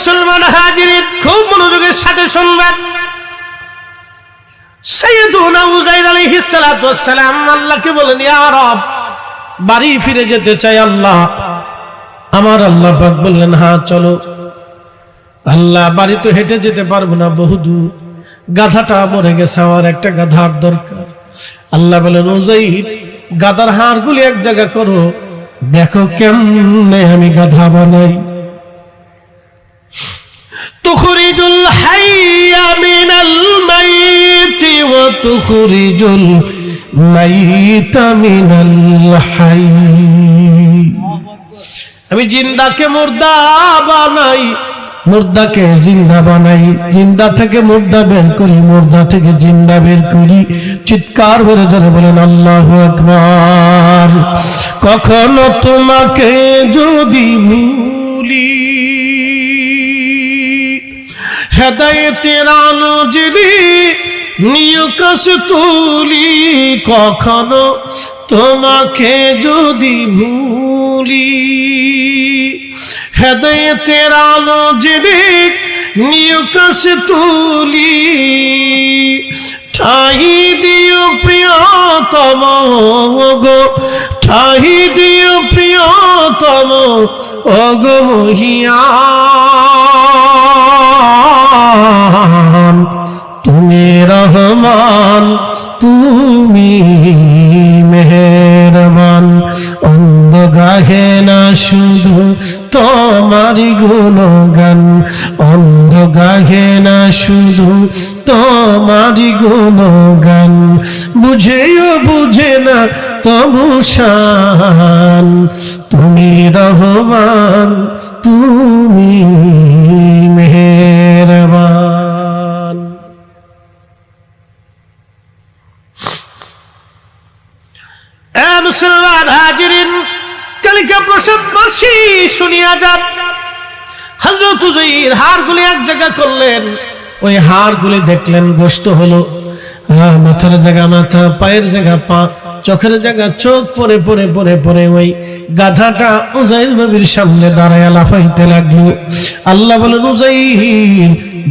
মুসলমান হাজির খুব মনোযোগের সাথে শুনবেন। উজাইর বলেন, ইয়া বাড়ি ফিরে যেতে চাই আল্লাহ। আমার আল্লাহ বললেন হ্যাঁ চলো। আল্লাহ, বাড়ি তো হেঁটে যেতে পারব না গাধাটা মরে গেছে, আমার একটা গাধার দরকার। আল্লাহ বলেন ওজাইর গাধার হাড়গুলি এক জায়গা করো। দেখো কেমনে আমি গাধা বানাই। تخرج الحي من الميت وتخرج الميت من الحي আমি জিন্দাকে মুর্দা বানাই মুর্দাকে জিন্দা বানাই জিন্দা থেকে মুর্দা বের করি মুর্দা থেকে জিন্দা বের করি চিৎকার বেড়ে যাবে বলেন আল্লাহ আকবার কখনো তোমাকে যদি ভুলি হেদায়েতের আলো জেলে নিয়কাশ তুলি কখনো তোমাকে যদি ভুলি। হেদায়েতের আলো জেলে নিয়কাশ তুলি ঠাই দিও প্রিয়তম গো, ঠাই দিও প্রিয়তম অগো মহিয়ান তুমি রহমান, তুমি মেহরবান। অন্ধ গাহে না শুধু তোমারি গুণগান অন্ধ গাহে না শুধু তোমারি গুণগান। বুঝেও বুঝে না তবু শান, তুমি রহমান, তুমি শুনিয়া যান। হজরত এক জায়গা করলেন। ওই দেখলেন গোস্ত হলো। মাথার জায়গা মাথা, পায়ের জায়গা পা, চোখের জায়গা চোখ, পরে পরে পরে পরে ওই গাধাটা উজাইর সামনে দাঁড়ায় লাফাইতে লাগল। আল্লাহ বলেন উজাইর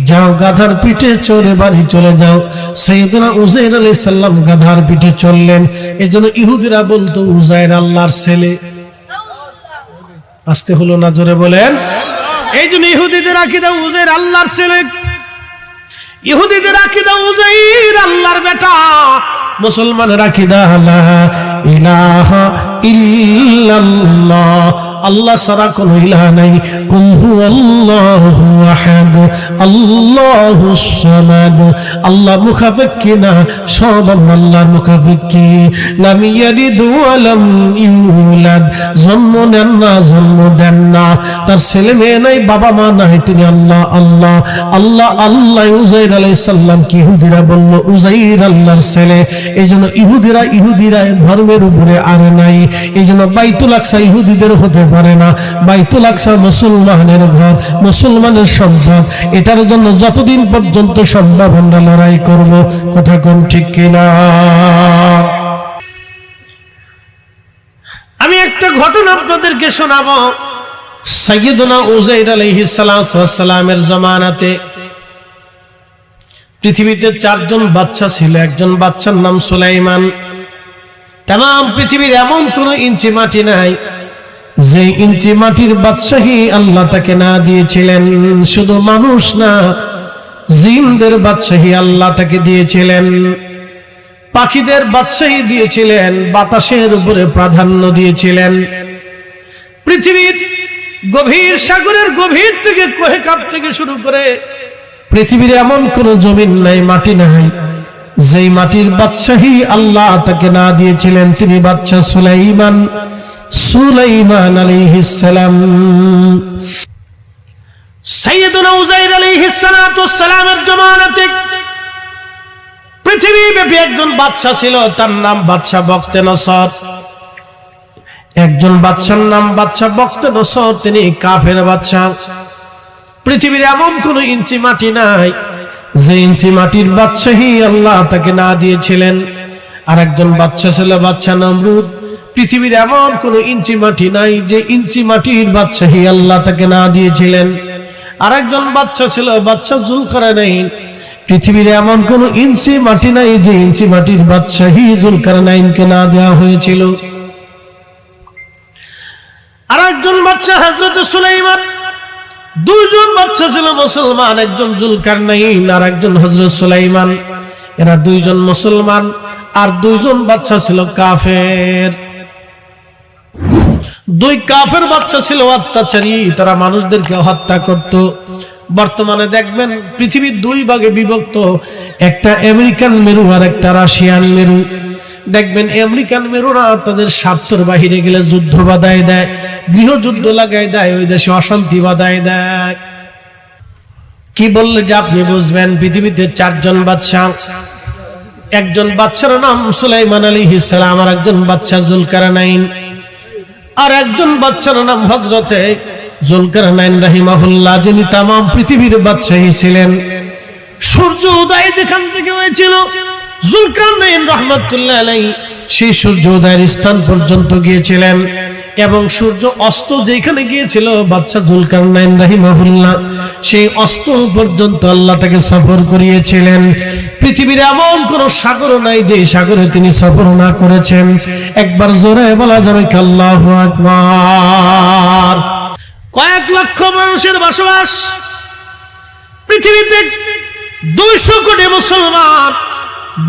যাও গাধার পিঠে চড়ে বাড়ি চলে যাও। সৈয়দনা উজাইর আলী সাল্লাম গাধার পিঠে চললেন এজন্য ইহুদিরা বলতো উজাইর আল্লাহর ছেলে। আসতে হলো না, জোরে বলেন। এই জন্য ইহুদিদের আকিদা উজের আল্লাহর ছেলে। ইহুদিদের আকিদা উজের আল্লাহর বেটা। মুসলমানের আকিদা আল্লাহ ইলাহা ইল্লাল্লাহ আল্লাহ ছাড়া কোনো ইলাহ নাই। কুল হুয়াল্লাহু আহাদ আল্লাহুস সামাদ। আল্লাহ মুখাফিকি না সব আল্লাহর মুখাফিকি। লাম ইয়ালিদ ওয়া লাম ইউলাদ, জন্ম নেন না, জন্ম দেন না। তার ছেলে মেয়ে নাই, বাবা মা নাই, তিনি আল্লাহ আল্লাহ। আল্লাহ আল্লাহ, উজাইর আলাইহিস সালাম। কি ইহুদিরা বলল, উজাইর আল্লাহর ছেলে। এই জন্য ইহুদিরা ইহুদিরা ধর্মের উপরে আর নাই। এই জন্য বাইতুল আকসা ইহুদিদের হতে পারে না। বাইতুল আকসা মুসলমানের ঘর, মুসলমানের সম্পদ, এটার জন্য যতদিন পর্যন্ত সম্ভব আমরা লড়াই করব। কথা কোন ঠিক কিনা? আমি একটা ঘটনা আপনাদেরকে শোনাবো। সৈয়দনা উজাইর আলাইহিস সালামের জমানাতে পৃথিবীতে চারজন বাচ্চা ছিল। একজন বাচ্চার নাম সুলাইমান। তাম পৃথিবীর এমন কোন ইঞ্চি মাটি নাই। যে ইঞ্চি মাটির বাদশাহী আল্লাহ তাকে না দিয়েছিলেন, শুধু মানুষ না, জিনদের বাদশাহী আল্লাহ তাকে দিয়েছিলেন। পাখিদের বাদশাহী দিয়েছিলেন, বাতাসের উপরে প্রাধান্য দিয়েছিলেন। পৃথিবীর গভীর সাগরের গভীর থেকে কোহে কাপ থেকে শুরু করে পৃথিবীর এমন কোন জমিন নাই, মাটি নাই। যেই মাটির বাদশাহী আল্লাহ তাকে না দিয়েছিলেন, তিনি বাদশা সুলাইমান। সুলাইমান আলাইহিস সালাম। সাইয়েদুনা উজাইর আলাইহিস সালাতু সালামের জমানাতে পৃথিবী ব্যাপী একজন বাদশা ছিল, তার নাম বাদশা বক্তে নসর। একজন বাদশার নাম বাদশা বক্তে নসর, তিনি কাফের বাদশা পৃথিবীর এমন কোন ইঞ্চি মাটি নাই, যে ইঞ্চি মাটির বাদশাহী আল্লাহ তাকে না দিয়েছিলেন। আর একজন বাচ্চা ছিল বাচ্চা নমরুদ। পৃথিবীর এমন কোন ইঞ্চি মাটি নাই যে ইঞ্চি মাটির বাদশাহী আল্লাহ তাকে না দিয়েছিলেন। আর একজন বাচ্চা ছিল বাচ্চা জুল করে নাই পৃথিবীর এমন কোন ইঞ্চি মাটি নাই যে ইঞ্চি মাটির বাচ্চা হি জুল করে নাইনকে না দেওয়া হয়েছিল। আর একজন বাচ্চা হজরত সুলাইমান। দুইজন বাচ্চা ছিল মুসলমান, একজন জুলকার নাইন আর একজন হজরত সুলাইমান। এরা দুইজন মুসলমান আর দুইজন বাচ্চা ছিল কাফের। দুই কাফের বাচ্চা ছিল অত্যাচারী তারা মানুষদেরকে হত্যা করত। বর্তমানে দেখবেন পৃথিবীর দুই ভাগে বিভক্ত, একটা আমেরিকান মেরু আর একটা রাশিয়ান মেরু। দেখবেন আমেরিকান মেরুরা তাদের স্বার্থের বাহিরে গেলে যুদ্ধ বাধায় দেয়, গৃহযুদ্ধ লাগাই দেয়, ওই দেশে অশান্তি বাধায় দেয়। কি বললে যে আপনি বুঝবেন, পৃথিবীতে চারজন বাচ্চা। একজন বাচ্চার নাম সুলাইমান আলী ইসলাম আর একজন বাচ্চা জুলকারানাইন। আর একজন বাচ্চার নাম হজরতে জুলকারানাইন রাহিমাহুল্লাহ, যিনি তাম পৃথিবীর বাদশাহী ছিলেন। সূর্য উদয় যেখান থেকে হয়েছিল, জুলকারনাইন রহমতুল্লাহ আলাই সেই সূর্য উদয়ের স্থান পর্যন্ত গিয়েছিলেন। এবং সূর্য অস্ত যেখানে গিয়েছিল বাচ্চা জুলকারনাইন রাহিমাহুল্লাহ, সেই অস্ত পর্যন্ত আল্লাহ তাকে সফর করিয়েছিলেন। পৃথিবীর এমন কোন সাগর নাই যে সাগরে তিনি সফর না করেছেন। একবার জোরে বলা যাবে কি আল্লাহু আকবার। কয়েক লক্ষ মানুষের বসবাস পৃথিবীতে দুইশো কোটি মুসলমান।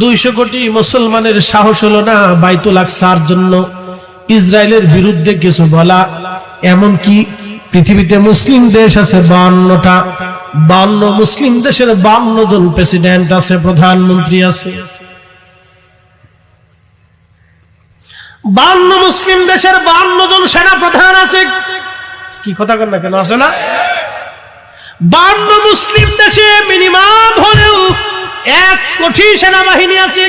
দুইশো কোটি মুসলমানের সাহস হলো না বাইতুল আকসার জন্য। ইসরায়েলের বিরুদ্ধে কিছু বলা এমন কি পৃথিবীতে মুসলিম দেশ আছে বান্নটা, বান্ন মুসলিম দেশের বান্ন জন প্রেসিডেন্ট আছে, প্রধানমন্ত্রী আছে। বান্ন মুসলিম দেশের বান্ন জন সেনা প্রধান আছে। কি কথা কন না কেন, আছে না? বান্ন মুসলিম দেশে মিনিমাম হলেও এক কোটি সেনাবাহিনী আছে।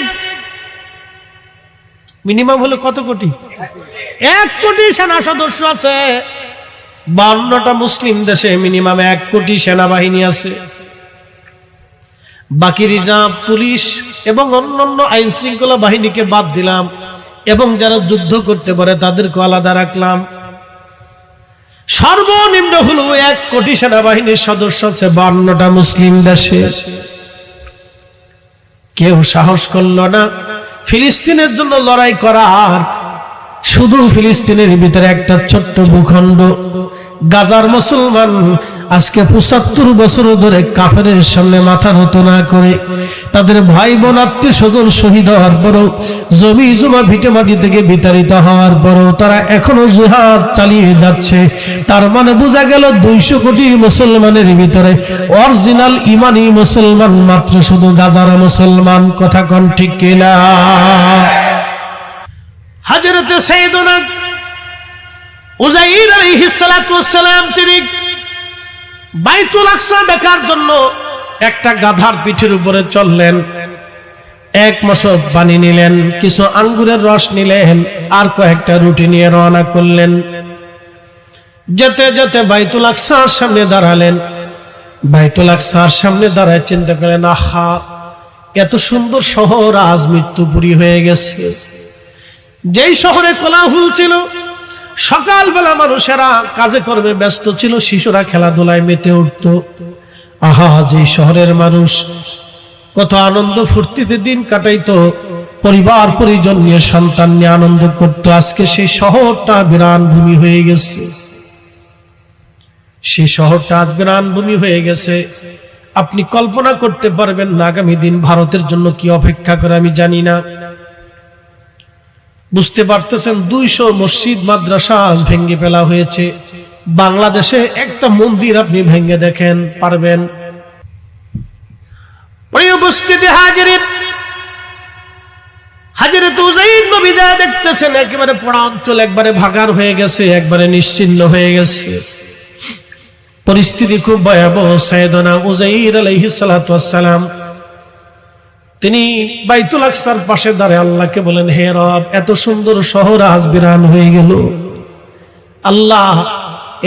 মিনিমাম হলো কত কোটি? এক কোটি সেনা সদস্য আছে। বান্নটা মুসলিম দেশে মিনিমাম এক কোটি সেনাবাহিনী আছে। বাকি রিজার্ভ, পুলিশ এবং অন্যান্য আইন শৃঙ্খলা বাহিনীকে বাদ দিলাম এবং যারা যুদ্ধ করতে পারে তাদেরকে আলাদা রাখলাম। সর্বনিম্ন হলো এক কোটি সেনাবাহিনীর সদস্য আছে বান্নটা মুসলিম দেশে। কেউ সাহস করল না। ফিলিস্তিনের জন্য লড়াই করা আর শুধু ফিলিস্তিনের ভিতরে একটা ছোট্ট ভূখণ্ড গাজার মুসলমান আজকে পঁচাত্তর বছর ধরে কাফের সামনে মাথা নত না করে তাদের ভাই বোন আত্মীয় স্বজন শহীদ হওয়ার পরও, জমি জমা ভিটে মাটি থেকে বিতাড়িত হওয়ার পরও তারা এখনও জুহাদ চালিয়ে যাচ্ছে। তার মানে বোঝা গেল দুইশো কোটি মুসলমানের ভিতরে অরিজিনাল ইমানি মুসলমান মাত্র শুধু গাজার মুসলমান। কথা কন ঠিক কিনা? হাজরতে সৈয়দনা উজাইর আলাইহিস সালাতু ওয়াসসালাম তিনি বাইতুল আকসা দেখার জন্য একটা গাধার পিঠের উপরে চললেন। এক মশক পানি নিলেন, কিছু আঙ্গুরের রস নিলেন, আর কয়েকটা রুটি নিয়ে রওনা করলেন। যেতে যেতে বাইতুল আকসার সামনে দাঁড়ালেন। বাইতুল আকসার সামনে দাঁড়ায় চিন্তা করেন আহা, এত সুন্দর শহর আজ মৃত্যুপুরী হয়ে গেছে। যেই শহরে কোলাহুল ছিল সকালবেলা মানুষেরা কাজে কর্মে ব্যস্ত ছিল, শিশুরা খেলাধুলায় মেতে উঠত। আহা যে শহরের মানুষ কত আনন্দ ফুর্তিতে দিন কাটাইতো, পরিবার পরিজন নিয়ে, সন্তান নিয়ে আনন্দ করত। আজকে সেই শহরটা বিরান ভূমি হয়ে গেছে। সেই শহরটা আজ বিরান ভূমি হয়ে গেছে। আপনি কল্পনা করতে পারবেন না আগামী দিন ভারতের জন্য কি অপেক্ষা করে, আমি জানি না। বুঝতে পারতেছেন, দুইশো মসজিদ, মাদ্রাসা ভেঙ্গে ফেলা হয়েছে। বাংলাদেশে একটা মন্দির আপনি ভেঙ্গে দেখেন, পারবেন। দেখতেছেন, একেবারে পড়া অঞ্চল, একবারে ভাগার হয়ে গেছে, একবারে নিশ্চিন্ন হয়ে গেছে। পরিস্থিতি খুব ভয়াবহ সাইদনা উজাইর ওয়াসসালাম তিনি বাইতুল আকসার পাশে দাঁড়ায় আল্লাহকে বলেন, হে রব, এত সুন্দর শহর আজ বিরান হয়ে গেল। আল্লাহ,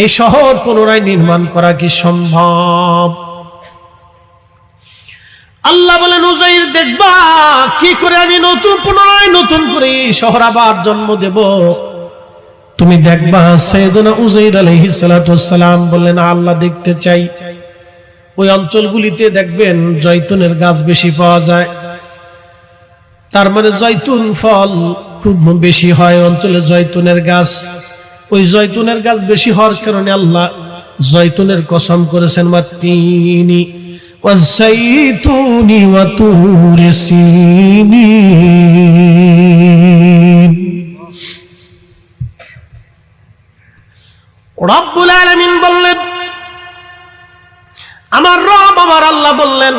এই শহর পুনরায় নির্মাণ করা কি সম্ভব? আল্লাহ বলেন, উজাইর, দেখবা, কি করে আমি নতুন, পুনরায় নতুন করে শহর আবার জন্ম দেব? তুমি দেখবা, সৈয়দনা উজাইর সালাতু ওয়াসসালাম বললেন, আল্লাহ দেখতে চাই। ওই অঞ্চলগুলিতে দেখবেন জৈতুনের গাছ বেশি পাওয়া যায়। তার মানে জৈতুন ফল খুব বেশি হয় অঞ্চলে জৈতুনের গাছ। ওই জৈতুনের গাছ বেশি হওয়ার কারণে আল্লাহ জৈতুনের কসম করেছেন বা তিনি বললেন, আমার রব, আমার আল্লাহ বললেন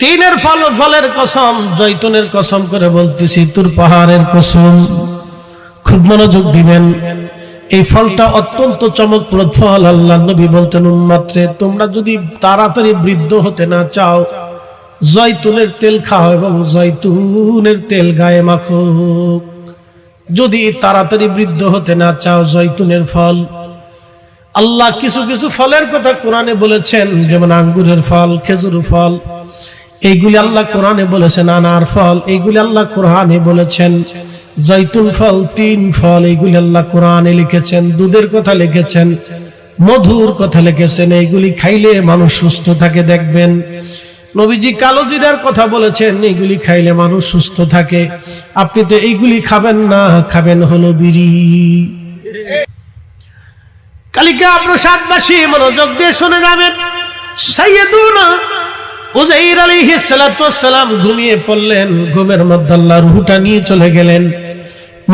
তিনের ফল ফলের কসম, জৈতুনের কসম করে বলতেছি, তুর পাহাড়ের কসম। খুব মনোযোগ দিবেন। এই ফলটা অত্যন্ত চমকপ্রদ ফল আল্লাহ নবী বলতেন উন্মাত্রে তোমরা যদি তাড়াতাড়ি বৃদ্ধ হতে না চাও, জৈতুনের তেল খাও এবং জৈতুনের তেল গায়ে মাখো। যদি তাড়াতাড়ি বৃদ্ধ হতে না চাও, জৈতুনের ফল। আল্লাহ কিছু কিছু ফলের কথা কোরআনে বলেছেন, যেমন আঙ্গুরের ফল, খেজুর ফল। এইগুলি আল্লাহ কোরআনে বলেছেন, আনার ফল এইগুলি আল্লাহ কোরআনে বলেছেন। জৈতুন ফল, তিন ফল এইগুলি আল্লাহ কোরআনে লিখেছেন, দুধের কথা লিখেছেন, মধুর কথা লিখেছেন এইগুলি খাইলে মানুষ সুস্থ থাকে, দেখবেন। নবীজি কালো জিরার কথা বলেছেন এইগুলি খাইলে মানুষ সুস্থ থাকে। আপনি তো এইগুলি খাবেন না, খাবেন হলো বিড়ি। কালিকা প্রসাদবাসী মনোযোগ দিয়ে শুনে যাবেন। সাইয়েদুনা উজাইর আলাইহিস সালাতু সালাম ঘুমিয়ে পড়লেন। ঘুমের মধ্যে আল্লাহ রুহুটা নিয়ে চলে গেলেন।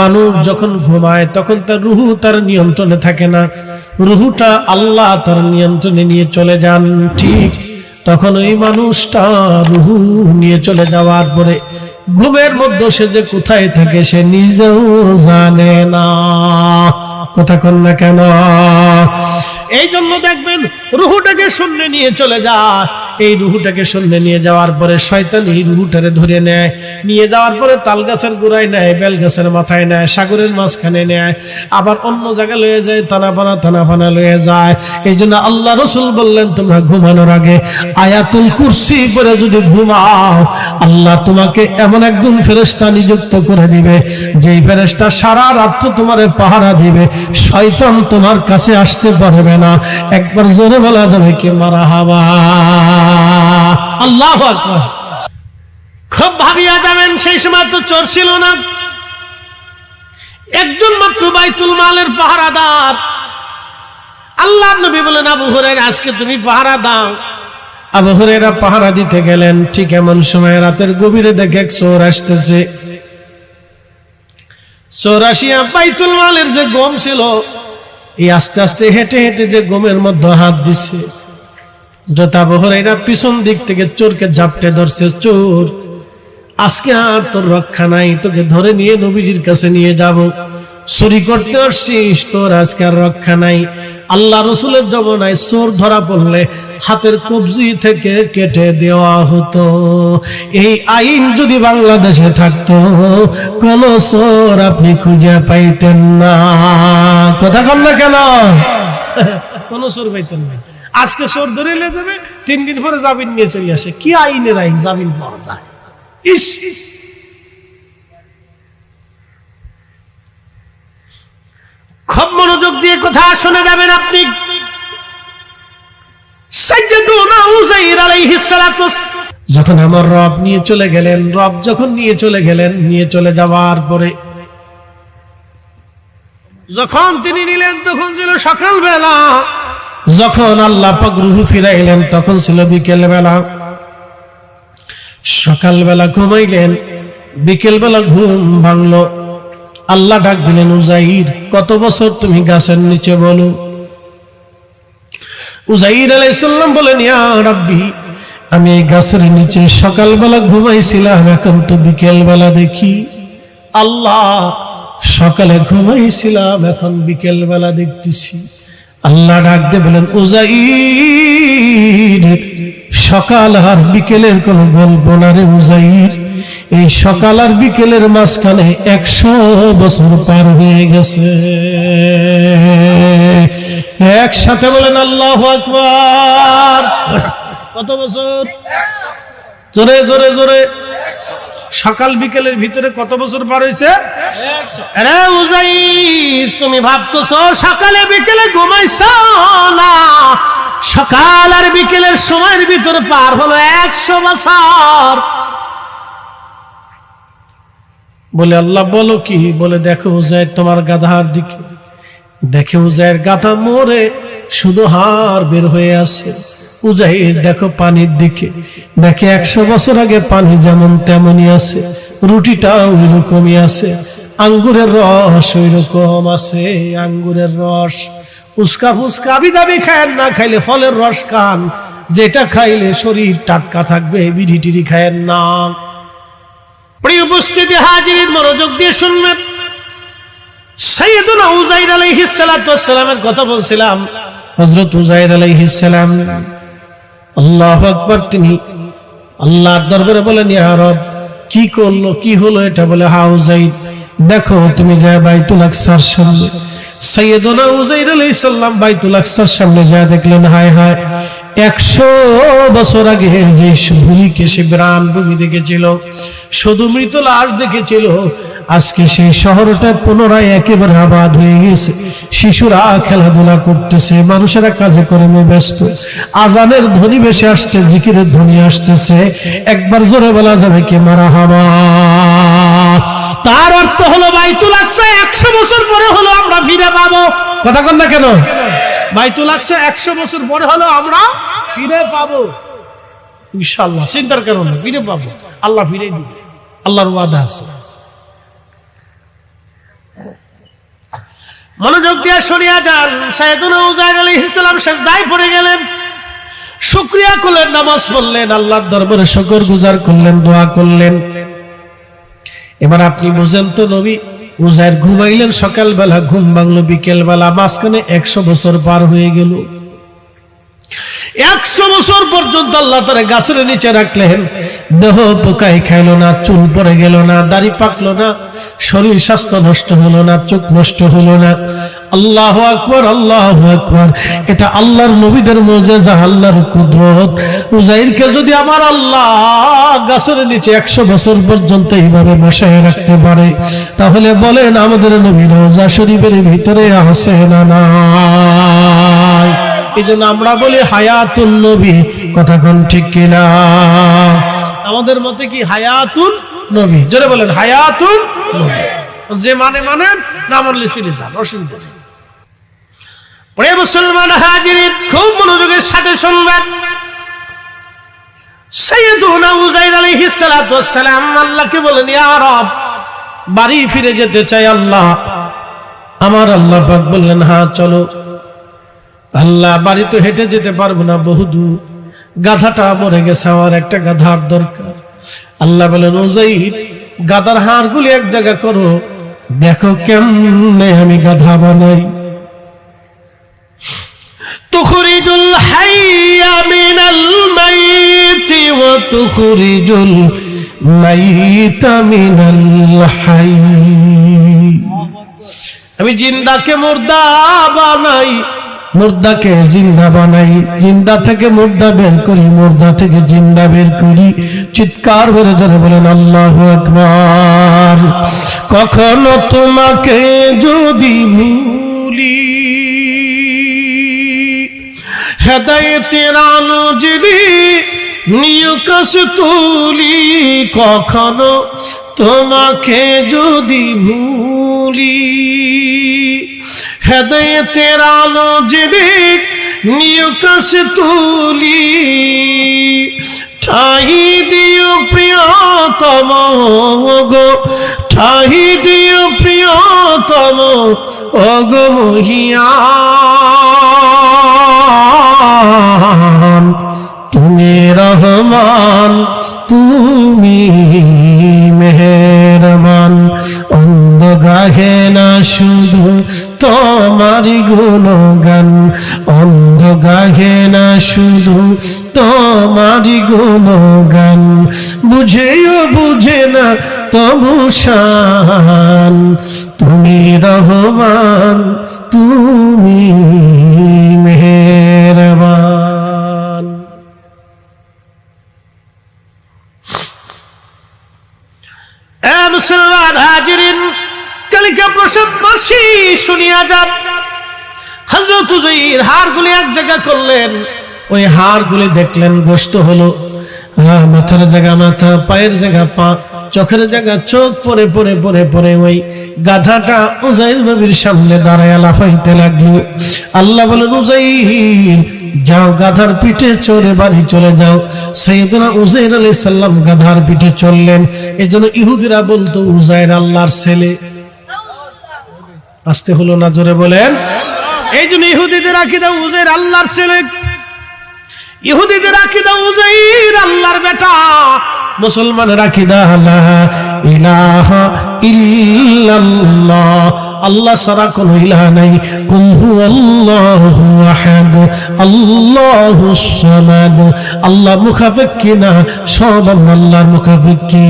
মানুষ যখন ঘুমায়, তখন তার রুহু তার নিয়ন্ত্রণে থাকে না। রুহুটা আল্লাহ তার নিয়ন্ত্রণে নিয়ে চলে যান। ঠিক তখন ওই মানুষটা রুহু নিয়ে চলে যাওয়ার পরে ঘুমের মধ্যে সে যে কোথায় থাকে সে নিজেও জানে না। কথা কন না কেন? এই জন্য দেখবেন রুহুটাকে শূন্য নিয়ে চলে যায় এই রুহুটাকে শূন্য নিয়ে যাওয়ার পরে শয়তান এই রুহুটারে ধরে নেয়। নিয়ে যাওয়ার পরে তাল গাছের গোড়ায় নেয় বেল গাছের মাথায় নেয়, সাগরের মাঝখানে নেয়। আবার অন্য জায়গায় লয়ে যায় তানা পানা তানা পানা লয়ে যায়। এই জন্য আল্লাহ রসুল বললেন, তোমরা ঘুমানোর আগে আয়াতুল কুরসি করে যদি ঘুমাও, আল্লাহ তোমাকে এমন একজন ফেরেস্তা নিযুক্ত করে দিবে, যেই ফেরেস্তা সারা রাত্র তোমার পাহারা দিবে। শয়তান তোমার কাছে আসতে পারবে না। একবার জোরে বলা যাবে কে মারা হাবা। আল্লাহ খুব ভাবিয়া যাবেন, সেই সময় তো চোর ছিল না। একজন মাত্র বাইতুল মালের পাহারাদার। আল্লাহ নবী বলেন, আবু হরের আজকে তুমি পাহারা দাও। আবু হরেরা পাহারা দিতে গেলেন, ঠিক এমন সময় রাতের গভীরে দেখে এক চোর আসতেছে। চোর আসিয়া বাইতুল মালের যে গম ছিল এই আস্তে আস্তে হেঁটে হেঁটে যে গমের মধ্যে হাত দিছে যথা এরা পিছন দিক থেকে চোরকে ঝাপটে ধরছে, চোর, আজকে আর তোর রক্ষা নাই, তোকে ধরে নিয়ে নবীজির কাছে নিয়ে যাব। চুরি করতে আসছিস, তোর আজকে আর রক্ষা নাই। আল্লাহ রসুলের জমানায় চোর ধরা পড়লে হাতের কবজি থেকে কেটে দেওয়া হতো। এই আইন যদি বাংলাদেশে থাকতো, কোন চোর আপনি খুঁজে পাইতেন না। কথা কম না কেন? কোন চোর পাইতেন না। আজকে চোর ধরে এলে দেবে তিন দিন পরে জামিন নিয়ে চলে আসে। কি আইনের আইন জামিন পাওয়া যায়? ইস ইস। খুব মনোযোগ দিয়ে কথা শুনে যাবেন আপনি। যখন আমার রব নিয়ে চলে গেলেন, রব যখন নিয়ে চলে গেলেন, নিয়ে চলে যাওয়ার পরে যখন তিনি নিলেন, তখন ছিল সকাল বেলা যখন আল্লাহ পাক রুহু ফিরাইলেন, তখন ছিল বিকেল বেলা সকালবেলা ঘুমাইলেন, বিকেলবেলা ঘুম ভাঙলো। আল্লাহ ডাক দিলেন, উজাইর, কত বছর তুমি গাছের নিচে বলো? উজাইর আলাইসাল্লাম বলেন, ইয়া রাব্বি, আমি এই গাছের নিচে সকালবেলা ঘুমাইছিলাম, এখন তো বিকেলবেলা দেখি। আল্লাহ, সকালে ঘুমাইছিলাম, এখন বিকেলবেলা দেখতেছি। আল্লাহ ডাক দিয়ে বলেন, উজাইর, সকাল আর বিকেলের কোন গল্প না রে উজাইর। এই সকাল আর বিকেলের মাঝখানে একশো বছর পার হয়ে গেছে। একসাথে বলেন, আল্লাহ আকবার। কত বছর? জোরে জোরে জোরে। সকাল বিকেলের ভিতরে কত বছর পার হয়েছে? তুমি ভাবতেছো সকালে বিকেলে ঘুমাইছ? না। সকাল আর বিকেলের সময়ের ভিতরে পার হলো একশো বছর। বলে, আল্লাহ, বলো কি? বলে, দেখো উজাইর তোমার গাধার দিকে। দেখে উজাইর গাধা মরে শুধু হাড় বের হয়ে আছে। উজাইর, দেখো পানির দিকে। দেখে একশো বছর আগে পানি যেমন তেমনই আছে। রুটিটাও ওই রকমই আছে। আঙ্গুরের রস ওই রকম আছে, আঙ্গুরের রস। উস্কা ফুসকা, আবি দাবি খায়েন না খাইলে ফলের রস খান। যেটা খাইলে শরীর টাটকা থাকবে, বিড়ি টিড়ি খায়েন না। প্রিয় উপস্থিতি হাজির মনোযোগ দিয়ে শুনবেন। সালাতু কথা বলছিলাম। আল্লাহর দরবারে কি করল, কি হলো এটা বলে দেখো তুমি যা বাইতুল আকসার সামনে সৈয়দনা উজাইর আলাইহিস সালাম বাইতুল আকসার সামনে যায় দেখলেন, হায় হায়, একশো বছর আগে যে ভূমিকে সে ভূমি দেখেছিল, শুধু মৃত লাশ দেখেছিল, আজকে সেই শহরটা পুনরায় একেবারে আবাদ হয়ে গেছে। শিশুরা খেলাধুলা করতেছে, মানুষেরা কাজে কর্মে ব্যস্ত, আজানের ধ্বনি বেশি আসছে, জিকিরের ধ্বনি আসতেছে, একবার জোরে বলা যাবে কি মারা হাবা। তার অর্থ হলো বাইতুল আকসা বছর পরে হলো আমরা ফিরে পাবো। কথা কন না কেন? বাইতুল আকসা একশো বছর পরে হলো আমরা ফিরে পাবো। ইনশাল্লাহ চিন্তার কারণে ফিরে পাবো। আল্লাহ ফিরে দিবে। আল্লাহর ওয়াদা আছে। মনোযোগ দিয়ে সরিয়া যান সাইদুল উজাইর আলাইহিস সালাম সেজদায় পড়ে গেলেন। শুকরিয়া করলেন নামাজ পড়লেন আল্লাহর দরবারে শুকর গুজার করলেন দোয়া করলেন। এবার আপনি বুঝেন তো নবী উজাইর ঘুমাইলেন সকালবেলা ঘুম ভাঙলো বিকেলবেলা মাঝখানে একশো বছর পার হয়ে গেল। একশো বছর পর্যন্ত আল্লাহ তারা গাছের নিচে রাখলেন। দেহ পোকাই খাইলো না, চুল পরে গেল না, দাড়ি পাকলো না, শরীর স্বাস্থ্য নষ্ট হলো না, চোখ নষ্ট হলো না। আল্লাহ আকবর আল্লাহ আকবর। এটা আল্লাহর নবীদের মজেজা আল্লাহর কুদরত। উজাইরকে যদি আমার আল্লাহ গাছের নিচে একশো বছর পর্যন্ত এইভাবে বসায় রাখতে পারে, তাহলে বলেন আমাদের নবী রোজা শরীফের ভিতরে আসে না নাই? এই জন্য আমরা বলি হায়াতুন নবী। কথা কোন ঠিক কিনা? আমাদের মতে কি হায়াতুন নবী? জোরে বলেন, হায়াতুন নবী। যে মানে মানেন না মানলে শুনে যান অসুবিধা নেই। মুসলমান খুব মনোযোগের সাথে শুনবেন। সৈয়দুনা উজাইর আলাইহিস সালাতু ওয়াসসালাম আল্লাহকে বলেন, ইয়া রব, বাড়ি ফিরে যেতে চাই আল্লাহ। আমার আল্লাহ পাক বললেন হ্যাঁ চলো। আল্লাহ বাড়ি তো হেঁটে যেতে পারবো না বহুদূর গাধাটা মরে গেছে আমার একটা গাধার দরকার আল্লাহ বলেন ওজাইর গাধার হাড়গুলি এক জায়গা করো দেখো কেমনে আমি গাধা বানাই تخرج الحي من الميت وتخرج الميت من الحي আমি জিন্দাকে মুর্দা বানাই মুর্দাকে জিন্দা বানাই। জিন্দা থেকে মুর্দা বের করি, মুর্দা থেকে জিন্দা বের করি। চিৎকার বেড়ে যাবে বলেন, আল্লাহ আকবার। কখনো তোমাকে যদি ভুলি, হেদায়েতের আলো জেলে নিয়কাশ তুলি, কখনো তোমাকে যদি ভুলি, হেদায়েতের আলো জেলে নিয়কাশ তুলি, ঠাই দিও প্রিয়তম গো, ঠাই দিও প্রিয়তম অগো মহিয়ান তুমি রহমান, তুমি মেহরবান। অন্ধ গাহে না শুধু তোমারি গুণগান অন্ধ গাহে না শুধু তোমারি গুণগান। বুঝেও বুঝে না তবু শান, তুমি রহমান, তুমি মেহরবান এ মুসলমান হাজিরিন, কালিকা প্রসববাসী শুনিয়া যান। হজরত হাড়গুলি এক জায়গা করলেন, ওই হাড়গুলি দেখলেন গোস্ত হলো। মাথার জায়গা, মাথা, পায়ের জায়গা, পা, চোখের জায়গা, চোখ পরে পরে পরে পরে ওই গাধাটা উজাইর নবীর সামনে দাঁড়ায় লাফাইতে লাগল। আল্লাহ বলেন উজাইর যাও গাধার পিঠে চড়ে বাড়ি চলে যাও। সৈয়দনা উজাইর আলাইহিস সালাম গাধার পিঠে চললেন এজন্য ইহুদিরা বলতো উজাইর আল্লাহর ছেলে। আসতে হলো না জোরে বলেন। এই জন্য ইহুদিদের আকিদা উজাইর আল্লাহর ছেলে। ইহুদিদের আকিদা উজাইর আল্লাহর বেটা। মুসলমানের আকিদা আল্লাহ ইলাহা ইল্লাল্লাহ। আল্লাহ ছাড়া কোন ইলাহা নাই। কুল হুয়াল্লাহু আহাদ আল্লাহুস সামাদ। আল্লাহ মুখাফিকি না, সব আল্লাহর মুখাফিকি।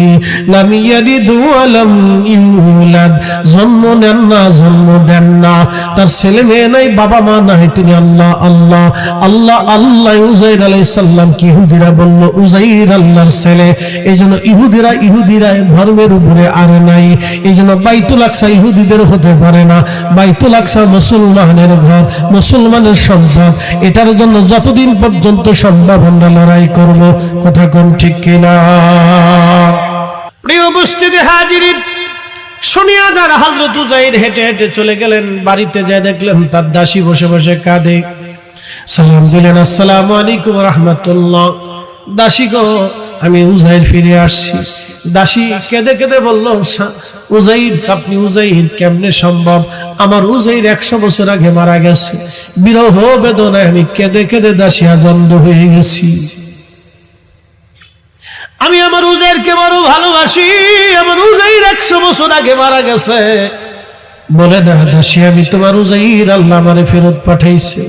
লাম ইয়ালিদ ওয়া লাম ইউলাদ, জন্ম নেন না, জন্ম দেন না। তার ছেলে মেয়ে নাই, বাবা মা নাই, তিনি আল্লাহ আল্লাহ। আল্লাহ আল্লাহ উজাইর আলাইহিস সালাম কি ইহুদিরা বলল? উজাইর আল্লাহর ছেলে। এই জন্য ইহুদিরা ইহুদিরা ধর্মের উপরে আর নাই। এই জন্য বাইতুল আকসা ইহুদিদের হতে পারে না। বাইতুল আকসা মুসলমানের ঘর, মুসলমানের সম্পদ। এটার জন্য যতদিন পর্যন্ত সম্ভব আমরা লড়াই করব। কথা কোন ঠিক কিনা? প্রিয় উপস্থিতি হাজিরিন শুনিয়া যারা হাজরত উজাইর হেঁটে হেঁটে চলে গেলেন। বাড়িতে যায় দেখলেন তার দাসী বসে বসে কাঁদে। সালাম দিলেন, আসসালামু আলাইকুম রহমতুল্লাহ। দাসী গো, আমি উজাইর ফিরে আসছি। দাসী কেঁদে কেঁদে বলল উজাইর, আপনি উজাইর, কেমনে সম্ভব? আমার উজাইর একশো বছর আগে মারা গেছে। বিরহ বেদনায় আমি কেঁদে কেঁদে দাসী আজন্দ হয়ে গেছি। আমি আমার উজাইরকে বড় ভালোবাসি, আমার উজাইর একশো বছর আগে মারা গেছে। বলে, না, দাসী, আমি তোমার উজাইর আল্লাহ আমারে ফেরত পাঠাইছে।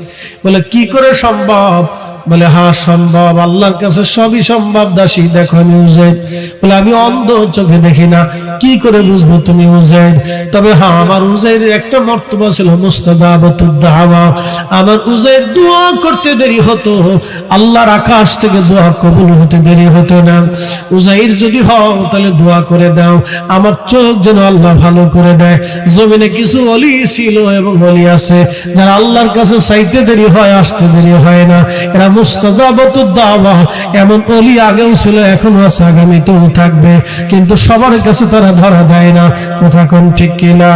বলে, কি করে সম্ভব? বলে হ্যাঁ সম্ভব, আল্লাহর কাছে সবই সম্ভব, দাসী, দেখো আমি উজাইর বলে, আমি অন্ধ, চোখে দেখি না। কি করে বুঝব তুমি উজাইর তবে হ্যাঁ আমার উজাইরের একটা মর্তবা ছিল মুস্তাদাবাতুদ্দাওয়া আমার উজাইর দোয়া করতে দেরি হতো। আল্লাহর আকাশ থেকে দোয়া কবুল হতে দেরি হতো না। উজাইর যদি হও, তাহলে দোয়া করে দাও। আমার চোখ যেন আল্লাহ ভালো করে দেয়। জমিনে কিছু অলি ছিল এবং অলি আছে। যারা আল্লাহর কাছে চাইতে দেরি হয়, আসতে দেরি হয় না। এরা মুস্তাদাবাতুদ্দাওয়া। এমন অলি আগেও ছিল, এখনও আছে, আগামীতেও থাকবে। কিন্তু সবার কাছে তারা ধরা দেয় না। কথা কোন ঠিক কিনা?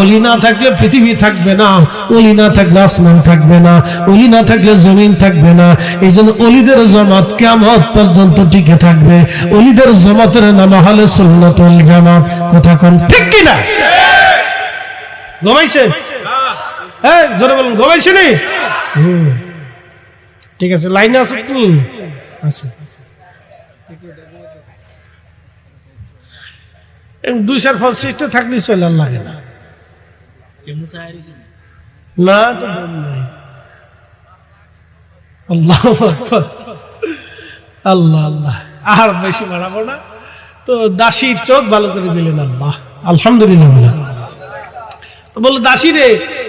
অলি না থাকলে পৃথিবী থাকবে না। অলি না থাকলে আসমান থাকবে না। অলি না থাকলে জমিন থাকবে না। এই জন্য অলিদের জমাত কেমত পর্যন্ত টিকে থাকবে। অলিদের জমাতের নাম হলে সুন্নতুল জামাত। কথা কোন ঠিক কিনা? ঘুমাইছে? হ্যাঁ জোরে বলুন, ঘুমাইছে নি? হুম। ঠিক আছে লাইনে আছে তুমি আচ্ছা। দুই চার ফল সিস্টে থাকলে চলে আর লাগে না। না তো আল্লাহ। আল্লাহ আল্লাহ। আর বেশি বাড়াবো না। তো দাসীর চোখ ভালো করে দিলেন আল্লাহ। আলহামদুলিল্লাহ। বলে তো বলল দাসী রে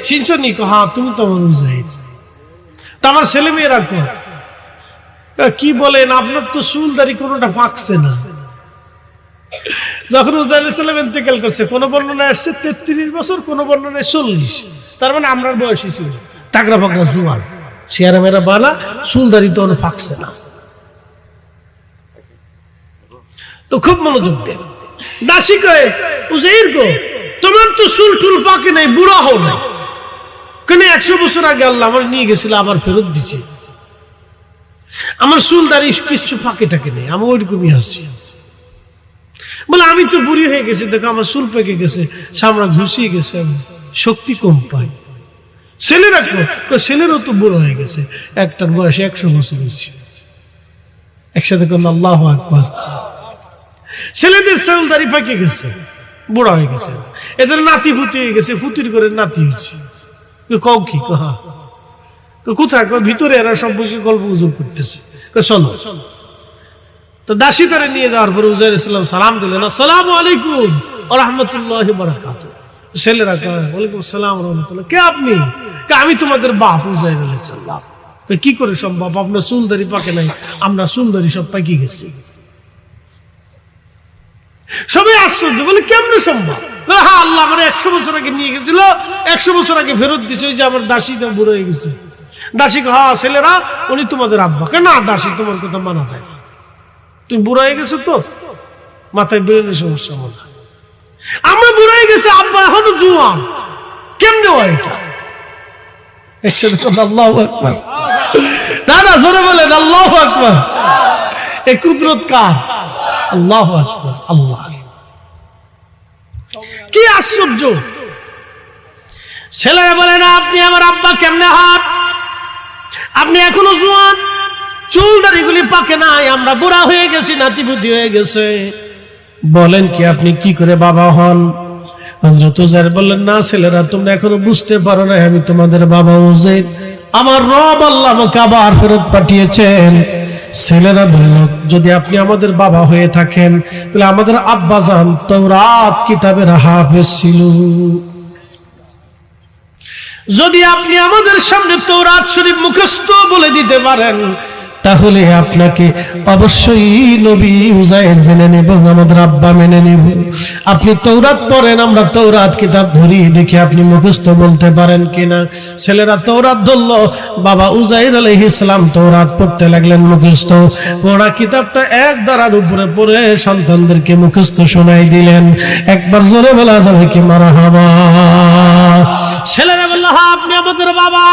চিনছ নি? হ্যাঁ তুমি তো আমার উজাইর। আমার ছেলে মেয়েরা কো কি বলেন? আপনার তো চুল চুলদারি কোনোটা পাকছে না। যখন উজাইর ইন্তেকাল করছে, কোন বর্ণনায় আসছে তেত্রিশ বছর, কোন বর্ণনায় চল্লিশ। তার মানে আমরা বয়সী ছিল তাগরা ফাগরা জুয়ার। চেয়ারা মেরা বানা চুলদারি তো অনেক পাকছে না। তো খুব মনোযোগ দেন। দাসী কয়ে, উজাইর গো, তোমার তো চুল টুল পাকে নাই, বুড়া হও নাই। কেন একশো বছর আগে আল্লাহ আমার নিয়ে গেছিল, আবার ফেরত দিছে? আমার চুল দাঁড়িয়ে কিছু ফাঁকে টাকে নেই, আমি ওইরকমই আছি। বলে, আমি তো বুড়ি হয়ে গেছি, দেখো আমার চুল পেকে গেছে সামরা ঘুষিয়ে গেছে, আমি শক্তি কম পাই। ছেলেরা কো ছেলেরও তো বুড়ো হয়ে গেছে, একটার বয়স একশো বছর হয়েছে। একসাথে কোন আল্লাহ আকবার। ছেলেদের চুল দাড়ি পেকে গেছে, বুড়া হয়ে গেছে। এদের নাতি ফুতি হয়ে গেছে, ফুতির করে নাতি হয়েছে। কও কি, কহা। কোথায়? ভিতরে এরা সব বসে গল্প গুজব করতেছে। চলো। তো দাসী তারা নিয়ে যাওয়ার পরে উজাইর ইসলাম সালাম দিলেন, আসসালামু আলাইকুম রাহমাতুল্লাহি ওয়া বারাকাতুহু। ছেলেরা ওয়ালাইকুম ওয়া রাহমাতুল্লাহ, কে আপনি? আমি তোমাদের বাপ উজাইর আলাইহিস সালাম। কি করে সম্ভব? আপনার সুন্দরী পাকে নাই, আমরা সুন্দরী সব পাকি গেছি। সবাই আশ্চর্য, বলে, কেমনে সম্ভব? হ্যাঁ আল্লাহ আমার একশো বছর আগে নিয়ে গেছিল একশো বছর আগে ফেরত দিছে যে আমার দাসীটা বুড়ো হয়ে গেছে। দাসী কয়, হ্যাঁ ছেলেরা উনি তোমাদের আব্বা। কয়, না দাসী তোমার কথা মানা যায় না। তুমি বুড়া হয়ে গেছো তো মাথায় বেরোলে সমস্যা মনে। আমরা বুড়া হয়ে গেছি আব্বা এখনও জুয়ান। কেমনে হয় এটা? না না জোরে বলেন আল্লাহ আকবার। এ কুদরত কার? আল্লাহ আকবার আল্লাহ। কি আশ্চর্য? ছেলেরা বলে, না, আপনি আমার আব্বা কেমনে হাত? আপনি এখনও জোয়ান। চুল দাড়িগুলি পাকে নাই, আমরা বুড়া হয়ে গেছি, নাতিপুতি হয়ে গেছে। বলেন কি, আপনি কি করে বাবা হন? বললেন, না ছেলেরা, তোমরা এখনও বুঝতে পারো না আমি তোমাদের বাবা আমার রব আল্লাহ আমাকে আবার ফেরত পাঠিয়েছেন। ছেলেরা বলল, যদি আপনি আমাদের বাবা হয়ে থাকেন, তাহলে আমাদের আব্বা যান তৌরাত কিতাবের হাফেজ ছিল। যদি আপনি আমাদের সামনে তৌরাত শরীফ মুখস্থ বলে দিতে পারেন তাহলে আপনাকে অবশ্যই নবী উজাইর মেনে নেব, আমাদের আব্বা মেনে নেব। আপনি তৌরাত পড়েন, আমরা তৌরাত কিতাব ধরি দেখি আপনি মুখস্থ বলতে পারেন কিনা। ছেলেরা তৌরাত ধরল, বাবা উজাইর আলহ ইসলাম তৌরাত পড়তে লাগলেন মুখস্থ। পড়া কিতাবটা এক দ্বারার উপরে পড়ে সন্তানদেরকে মুখস্থ শোনাই দিলেন। একবার জোরে বলা যাবে কি মারা হাবা ছেলেরা বলল হ্যাঁ আপনি আমাদের বাবা।